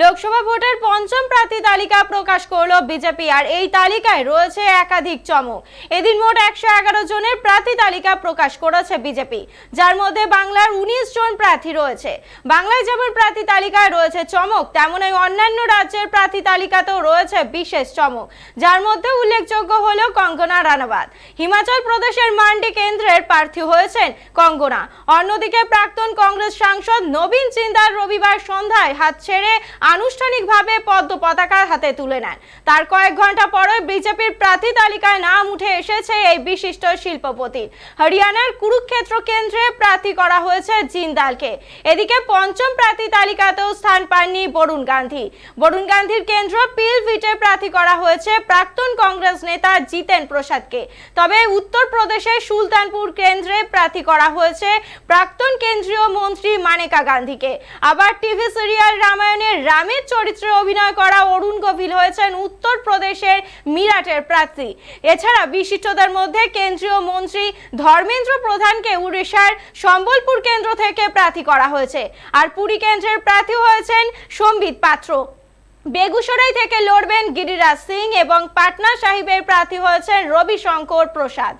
লোকসভা ভোটের পঞ্চম প্রার্থী তালিকা প্রকাশ করল বিজেপি, আর এই তালিকায় রয়েছে একাধিক চমক। এদিন মোট একশো এগারো জনের প্রার্থী তালিকা প্রকাশ করেছে বিজেপি, যার মধ্যে বাংলার উনিশ জন প্রার্থী রয়েছে। বাংলায় যেমন প্রার্থী তালিকায় রয়েছে চমক, তেমনই অন্যান্য রাজ্যের প্রার্থী তালিকাতেও রয়েছে বিশেষ চমক, যার মধ্যে উল্লেখযোগ্য হল কঙ্গনা রানাবাদ হিমাচল প্রদেশের মান্ডি কেন্দ্রের প্রার্থী হয়েছেন কঙ্গনা। অন্যদিকে প্রাক্তন কংগ্রেস সাংসদ নবীন চিন্দার রবিবার সন্ধ্যায় হাত ছেড়ে আনুষ্ঠানিকভাবে পদ্ম পতাকা হাতে তুলে নেন। তার কয়েক ঘণ্টা পরে বিজেপির প্রার্থী তালিকায় নাম উঠে এসেছে এই বিশিষ্ট শিল্পপতি। হরিয়ানার কুরুক্ষেত্র কেন্দ্রে প্রার্থী করা হয়েছে জিন্দালকে এদিকে পঞ্চম প্রার্থী তালিকাতেও স্থান পাননি বরুণ গান্ধী। বরুণ গান্ধীর কেন্দ্র পিলভিটে প্রার্থী করা হয়েছে প্রাক্তন কংগ্রেস নেতা জিতেন প্রসাদকে। তবে উত্তরপ্রদেশের সুলতানপুর কেন্দ্রে প্রার্থী করা হয়েছে প্রাক্তন কেন্দ্রীয় মন্ত্রী মানেকা গান্ধীকে। আবার টিভি সিরিয়াল রামায়ণের রামের চরিত্রে অভিনয় করা অরুণ গভীর হয়েছেন উত্তরপ্রদেশের মিরাটের প্রার্থী। এছাড়া বিশিষ্টদের মধ্যে কেন্দ্রীয় মন্ত্রী ধর্মেন্দ্র প্রধানকে উড়িষ্যার সম্বলপুর কেন্দ্র থেকে প্রার্থী করা হয়েছে। আর পুরী কেন্দ্রের প্রার্থী হয়েছেন সম্বিত পাত্র। বেগুসরাই থেকে লড়বেন গিরিরাজ সিং এবং পাটনা সাহিবের প্রার্থী হয়েছেন রবিশঙ্কর প্রসাদ।